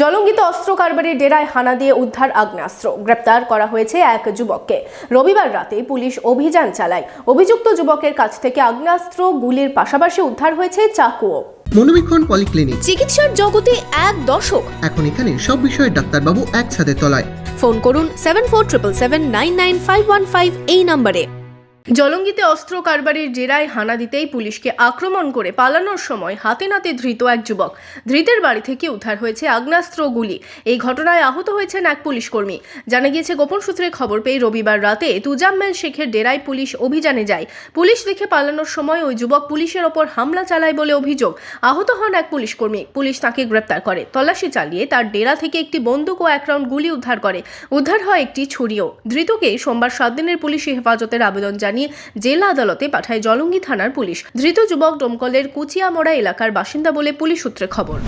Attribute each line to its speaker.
Speaker 1: জলঙ্গিত অস্ত্র কারবারির ডেরায় হানা দিয়ে উদ্ধার আগ্নেয়াস্ত্র। গ্রেপ্তার করা হয়েছে এক যুবককে। রবিবার রাতে পুলিশ অভিযান চালায়। অভিযুক্ত যুবকের কাছ থেকে আগ্নেয়াস্ত্র গুলির পাশাপাশি উদ্ধার হয়েছে চাকুও।
Speaker 2: মনোবীক্ষণ পলিক্লিনিক।
Speaker 3: চিকিৎসার জগতে এক দশক।
Speaker 2: এখন এখানে সব বিষয়ে ডাক্তারবাবু একসাথে তলায়।
Speaker 3: ফোন করুন seven four triple seven nine nine five one five এই নম্বরে।
Speaker 1: জলঙ্গিতে অস্ত্র কারবারির জেরায় হানা দিতেই পুলিশকে আক্রমণ করে পালানোর সময় হাতে নাতে ধৃত এক যুবক। ধৃতের বাড়ি থেকে উদ্ধার হয়েছে আগ্নেয়াস্ত্র গুলি। এই ঘটনায় আহত হয়েছেন এক পুলিশ কর্মী জানা গিয়েছে, গোপন সূত্রে খবর পেয়ে রবিবার রাতে তুজাম্মেল শেখের ডেরায় পুলিশ অভিযানে যায়। পুলিশ দেখে পালানোর সময় ওই যুবক পুলিশের ওপর হামলা চালায় বলে অভিযোগ। আহত হন এক পুলিশ কর্মী পুলিশ তাকে গ্রেপ্তার করে। তল্লাশি চালিয়ে তার ডেরা থেকে একটি বন্দুক ও এক রাউন্ড গুলি উদ্ধার করে। উদ্ধার হয় একটি ছুরিও। ধৃতকে সোমবার সাত দিনের পুলিশি হেফাজতের আবেদন জানিয়ে জেলা আদালতে পাঠায় জলঙ্গি থানার পুলিশ। ধৃত যুবক ডোমকলের কুচিয়ামোড়া এলাকার বাসিন্দা বলে পুলিশ সূত্রে খবর।